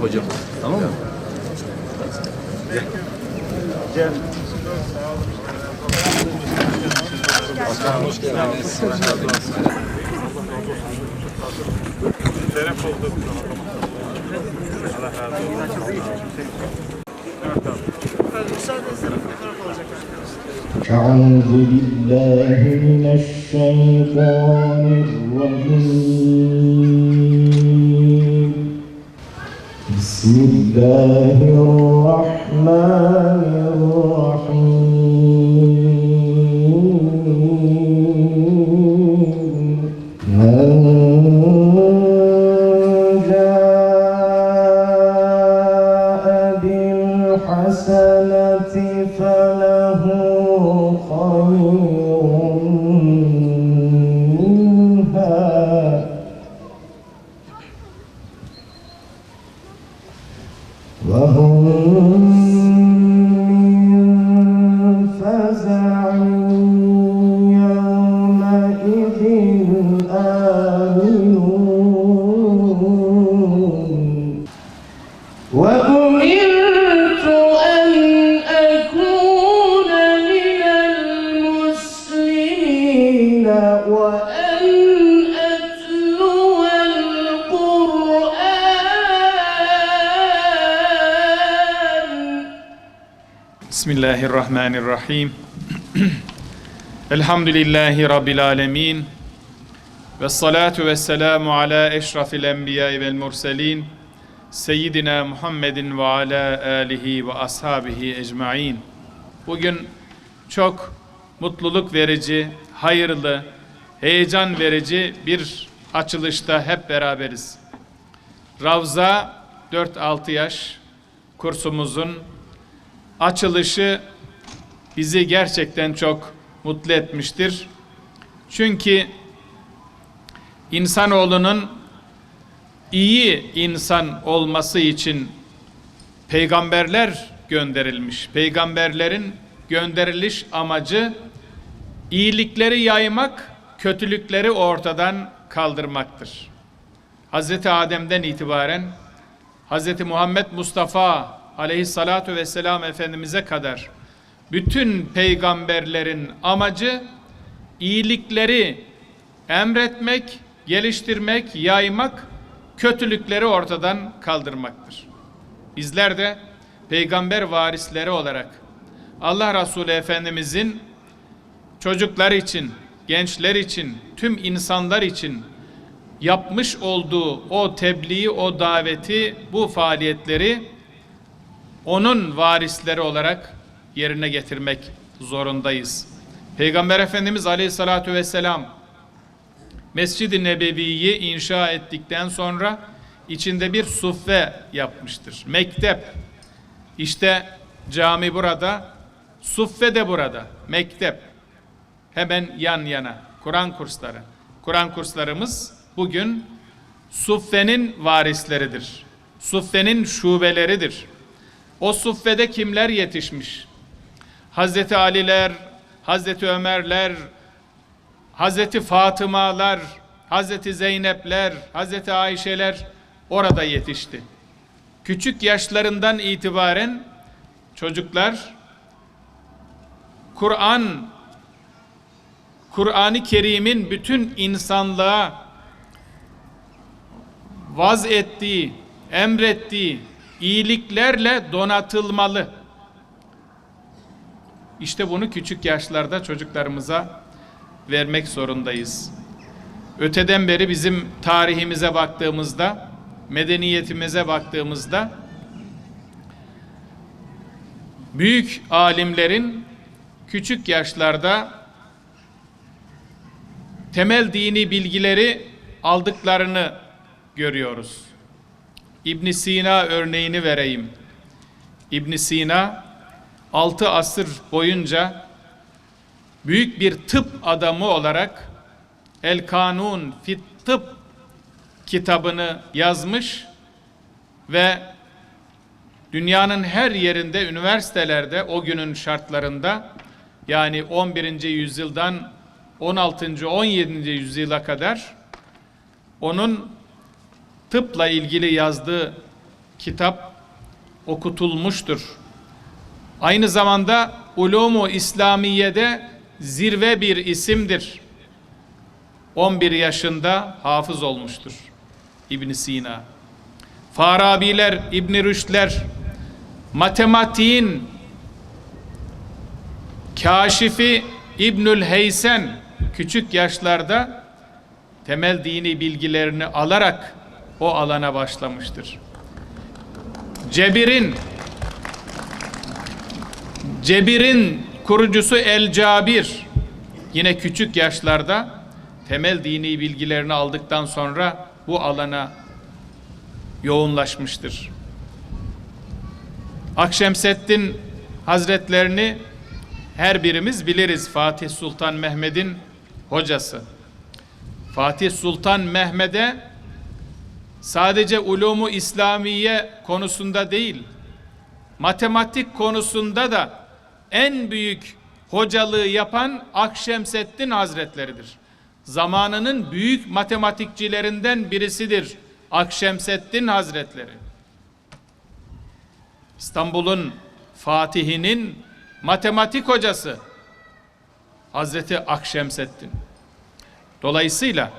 Hocam. Tamam mı? Şeref olduk. Allah razı olsun. أعوذ بالله من الشيطان الرجيم بسم الله الرحمن Bismillahirrahmanirrahim. Elhamdülillahi Rabbil alemin. Ve salatu ve selamu ala eşrafil enbiya vel murselin. Seyyidina Muhammedin ve ala alihi ve ashabihi ecmain. Bugün çok mutluluk verici, hayırlı, heyecan verici bir açılışta hep beraberiz. Ravza 4-6 yaş kursumuzun açılışı bizi gerçekten çok mutlu etmiştir. Çünkü insanoğlunun iyi insan olması için peygamberler gönderilmiş. Peygamberlerin gönderiliş amacı iyilikleri yaymak, kötülükleri ortadan kaldırmaktır. Hazreti Adem'den itibaren Hz. Muhammed Mustafa aleyhissalatu vesselam Efendimiz'e kadar bütün peygamberlerin amacı iyilikleri emretmek, geliştirmek, yaymak, kötülükleri ortadan kaldırmaktır. Bizler de peygamber varisleri olarak Allah Resulü Efendimizin çocuklar için, gençler için, tüm insanlar için yapmış olduğu o tebliği, o daveti, bu faaliyetleri onun varisleri olarak yerine getirmek zorundayız. Peygamber Efendimiz Aleyhisselatü Vesselam Mescid-i Nebevi'yi inşa ettikten sonra içinde bir suffe yapmıştır. Mektep. İşte cami burada, suffe de burada. Mektep. Hemen yan yana. Kur'an kursları. Kur'an kurslarımız bugün suffenin varisleridir. Suffenin şubeleridir. O suffede kimler yetişmiş? Hazreti Aliler, Hazreti Ömerler, Hazreti Fatımalar, Hazreti Zeynepler, Hazreti Ayşeler orada yetişti. Küçük yaşlarından itibaren çocuklar Kur'an Kur'an-ı Kerim'in bütün insanlığa vaz ettiği, emrettiği iyiliklerle donatılmalı. İşte bunu küçük yaşlarda çocuklarımıza vermek zorundayız. Öteden beri bizim tarihimize baktığımızda, medeniyetimize baktığımızda büyük alimlerin küçük yaşlarda temel dini bilgileri aldıklarını görüyoruz. İbn Sina örneğini vereyim. İbn Sina 6 asır boyunca büyük bir tıp adamı olarak El Kanun fit Tıp kitabını yazmış ve dünyanın her yerinde üniversitelerde o günün şartlarında yani 11. yüzyıldan 16. 17. yüzyıla kadar onun tıpla ilgili yazdığı kitap okutulmuştur. Aynı zamanda Ulumu İslamiye'de zirve bir isimdir. 11 yaşında hafız olmuştur İbn Sina. Farabiler, İbn Rüşdler, matematiğin kaşifi İbnül Heysen küçük yaşlarda temel dini bilgilerini alarak o alana başlamıştır. Cebir'in Cebir'in kurucusu El Cabir yine küçük yaşlarda temel dini bilgilerini aldıktan sonra bu alana yoğunlaşmıştır. Akşemseddin Hazretlerini her birimiz biliriz. Fatih Sultan Mehmet'in hocası. Fatih Sultan Mehmet'e sadece ulumu İslamiye konusunda değil, matematik konusunda da en büyük hocalığı yapan Akşemseddin Hazretleridir. Zamanının büyük matematikçilerinden birisidir Akşemseddin Hazretleri. İstanbul'un Fatih'inin matematik hocası Hazreti Akşemseddin. Dolayısıyla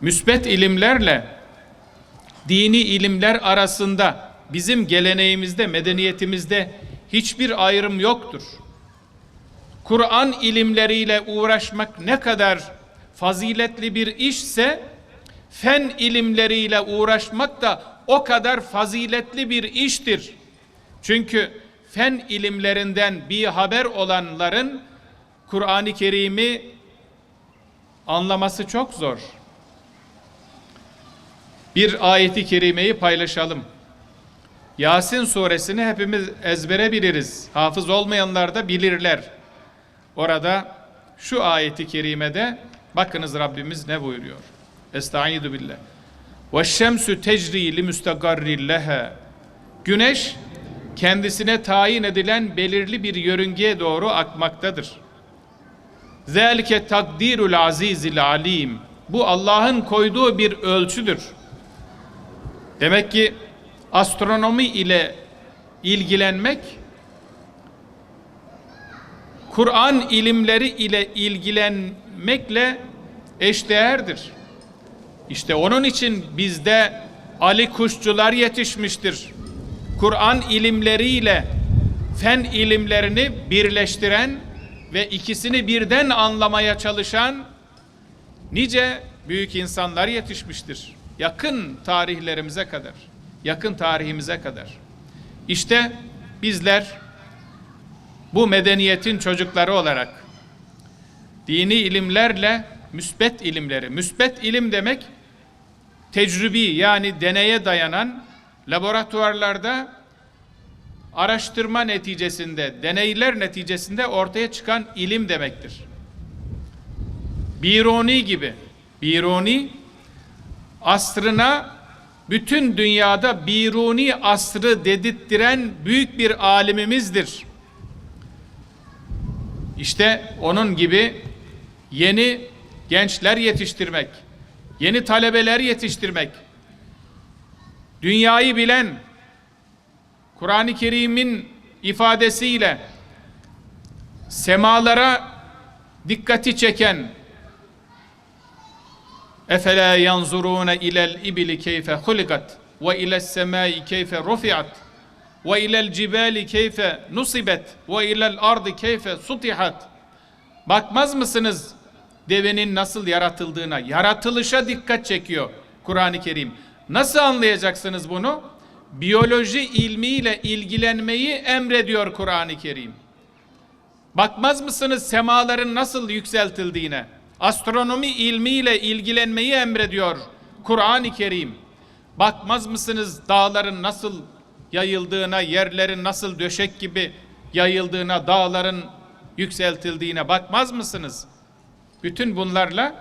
müsbet ilimlerle dini ilimler arasında bizim geleneğimizde, medeniyetimizde hiçbir ayrım yoktur. Kur'an ilimleriyle uğraşmak ne kadar faziletli bir işse fen ilimleriyle uğraşmak da o kadar faziletli bir iştir. Çünkü fen ilimlerinden bir haber olanların Kur'an-ı Kerim'i anlaması çok zor. Bir ayeti kerimeyi paylaşalım. Yasin suresini hepimiz ezbere biliriz. Hafız olmayanlar da bilirler. Orada şu ayeti kerimede bakınız Rabbimiz ne buyuruyor. Estaizu billah. Ve şemsü tecri li. Güneş kendisine tayin edilen belirli bir yörüngeye doğru akmaktadır. Zelike takdirul azizil alim. Bu Allah'ın koyduğu bir ölçüdür. Demek ki astronomi ile ilgilenmek Kur'an ilimleri ile ilgilenmekle eşdeğerdir. İşte onun için bizde Ali kuşçular yetişmiştir. Kur'an ilimleriyle fen ilimlerini birleştiren ve ikisini birden anlamaya çalışan nice büyük insanlar yetişmiştir. Yakın tarihlerimize kadar, yakın tarihimize kadar. İşte bizler bu medeniyetin çocukları olarak dini ilimlerle müsbet ilimleri, müsbet ilim demek tecrübi yani deneye dayanan laboratuvarlarda araştırma neticesinde, deneyler neticesinde ortaya çıkan ilim demektir. Biruni gibi, Biruni asrına bütün dünyada Biruni asrı dedirttiren büyük bir alimimizdir. İşte onun gibi yeni gençler yetiştirmek, yeni talebeler yetiştirmek, dünyayı bilen, Kur'an-ı Kerim'in ifadesiyle semalara dikkati çeken Efela yanzuruna ilel ibili keyfe hulikat ve iles semai keyfe rufiat ve ilel cibali keyfe nusibet ve ilel ardı keyfe sutihat Bakmaz mısınız devenin nasıl yaratıldığına? Yaratılışa dikkat çekiyor Kur'an-ı Kerim. Nasıl anlayacaksınız bunu? Biyoloji ilmiyle ilgilenmeyi emrediyor Kur'an-ı Kerim. Bakmaz mısınız semaların nasıl yükseltildiğine? Astronomi ilmiyle ilgilenmeyi emrediyor Kur'an-ı Kerim. Bakmaz mısınız dağların nasıl yayıldığına, yerlerin nasıl döşek gibi yayıldığına, dağların yükseltildiğine bakmaz mısınız? Bütün bunlarla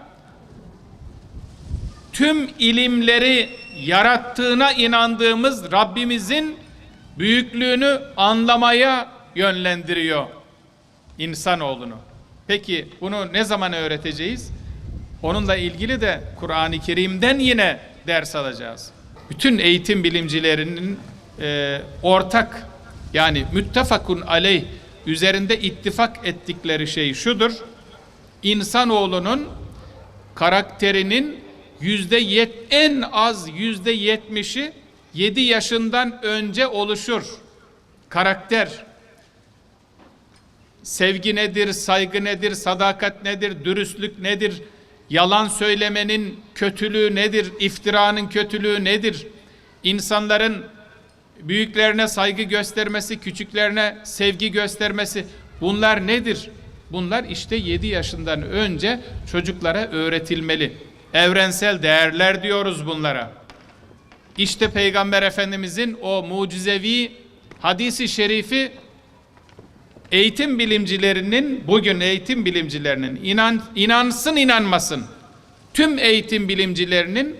tüm ilimleri yarattığına inandığımız Rabbimizin büyüklüğünü anlamaya yönlendiriyor insanoğlunu. Peki bunu ne zaman öğreteceğiz? Onunla ilgili de Kur'an-ı Kerim'den yine ders alacağız. Bütün eğitim bilimcilerinin e, ortak yani müttefakun aleyh üzerinde ittifak ettikleri şey şudur. İnsanoğlunun karakterinin yüzde yet, en az yüzde yetmişi yedi yaşından önce oluşur. Karakter, sevgi nedir, saygı nedir, sadakat nedir, dürüstlük nedir, yalan söylemenin kötülüğü nedir, iftiranın kötülüğü nedir, insanların büyüklerine saygı göstermesi, küçüklerine sevgi göstermesi bunlar nedir? Bunlar işte 7 yaşından önce çocuklara öğretilmeli. Evrensel değerler diyoruz bunlara. İşte Peygamber Efendimizin o mucizevi hadisi şerifi eğitim bilimcilerinin bugün eğitim bilimcilerinin inan, inansın inanmasın tüm eğitim bilimcilerinin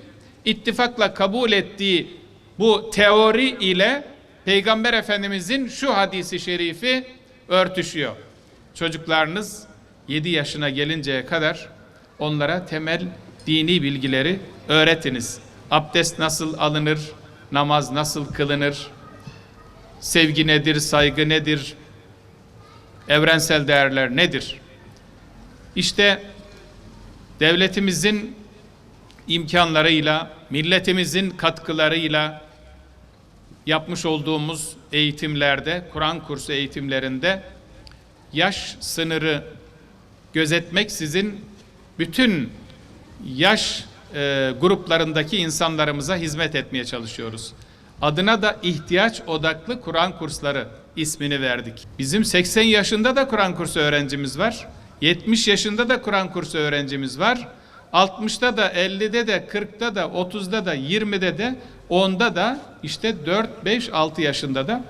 ittifakla kabul ettiği bu teori ile Peygamber Efendimizin şu hadisi şerifi örtüşüyor. Çocuklarınız 7 yaşına gelinceye kadar onlara temel dini bilgileri öğretiniz. Abdest nasıl alınır, namaz nasıl kılınır, sevgi nedir, saygı nedir, evrensel değerler nedir? İşte devletimizin imkanlarıyla, milletimizin katkılarıyla yapmış olduğumuz eğitimlerde, Kur'an kursu eğitimlerinde yaş sınırı gözetmek sizin bütün yaş e, gruplarındaki insanlarımıza hizmet etmeye çalışıyoruz. Adına da ihtiyaç odaklı Kur'an kursları ismini verdik. Bizim 80 yaşında da Kur'an kursu öğrencimiz var. 70 yaşında da Kur'an kursu öğrencimiz var. 60'da da 50'de de 40'da da 30'da da 20'de de 10'da da işte 4 5 6 yaşında da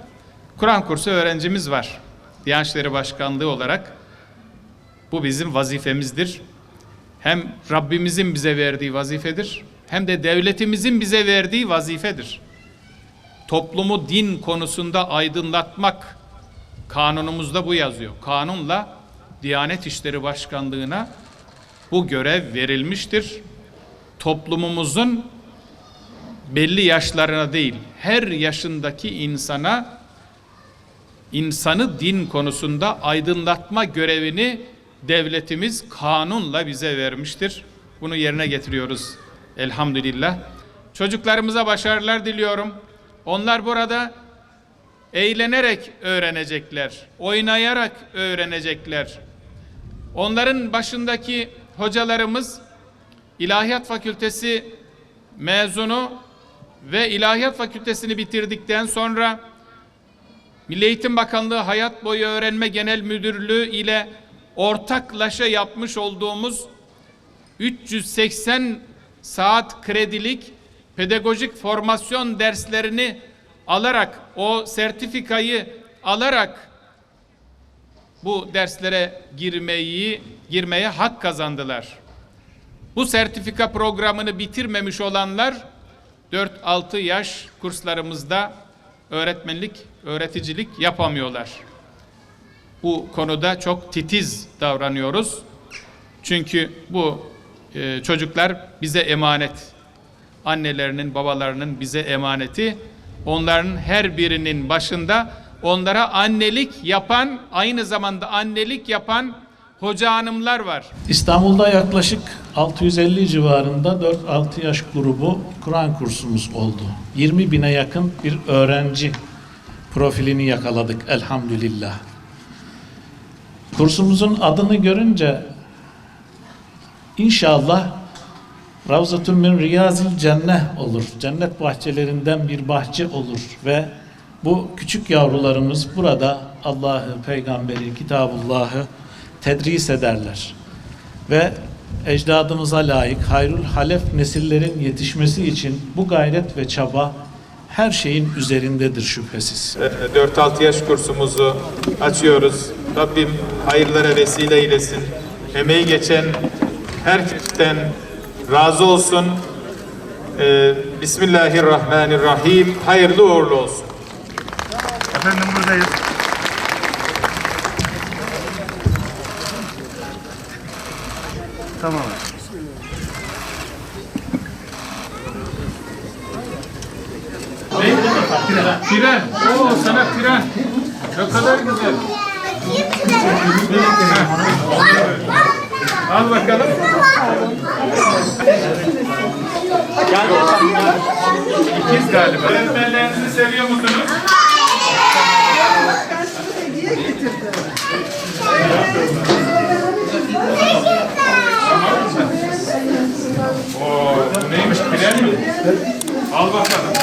Kur'an kursu öğrencimiz var. Diyanet Başkanlığı olarak bu bizim vazifemizdir. Hem Rabbimizin bize verdiği vazifedir hem de devletimizin bize verdiği vazifedir. Toplumu din konusunda aydınlatmak kanunumuzda bu yazıyor. Kanunla Diyanet İşleri Başkanlığı'na bu görev verilmiştir. Toplumumuzun belli yaşlarına değil, her yaşındaki insana insanı din konusunda aydınlatma görevini devletimiz kanunla bize vermiştir. Bunu yerine getiriyoruz elhamdülillah. Çocuklarımıza başarılar diliyorum. Onlar burada eğlenerek öğrenecekler, oynayarak öğrenecekler. Onların başındaki hocalarımız İlahiyat Fakültesi mezunu ve İlahiyat Fakültesini bitirdikten sonra Milli Eğitim Bakanlığı Hayat Boyu Öğrenme Genel Müdürlüğü ile ortaklaşa yapmış olduğumuz 380 saat kredilik pedagojik formasyon derslerini alarak o sertifikayı alarak bu derslere girmeyi girmeye hak kazandılar. Bu sertifika programını bitirmemiş olanlar 4-6 yaş kurslarımızda öğretmenlik, öğreticilik yapamıyorlar. Bu konuda çok titiz davranıyoruz. Çünkü bu e, çocuklar bize emanet. Annelerinin, babalarının bize emaneti. Onların her birinin başında onlara annelik yapan, aynı zamanda annelik yapan hoca hanımlar var. İstanbul'da yaklaşık 650 civarında 4-6 yaş grubu Kur'an kursumuz oldu. 20 bine yakın bir öğrenci profilini yakaladık elhamdülillah. Kursumuzun adını görünce inşallah Ravzatun min Riyazil Cenneh olur. Cennet bahçelerinden bir bahçe olur ve bu küçük yavrularımız burada Allah'ı, peygamberi, kitabullahı tedris ederler. Ve ecdadımıza layık hayrul halef nesillerin yetişmesi için bu gayret ve çaba her şeyin üzerindedir şüphesiz. 4-6 yaş kursumuzu açıyoruz. Rabbim hayırlara vesile eylesin. Emeği geçen herkesten razı olsun. Ee, Bismillahirrahmanirrahim. Hayırlı uğurlu olsun. Efendim buradayız. Tamam. Tren. Tren. Oo sana tren. Ne kadar güzel. Al bakalım. İkiz galiba. Öğretmenlerinizi seviyor musunuz? Oo, bu neymiş? Tren mi? Al bakalım.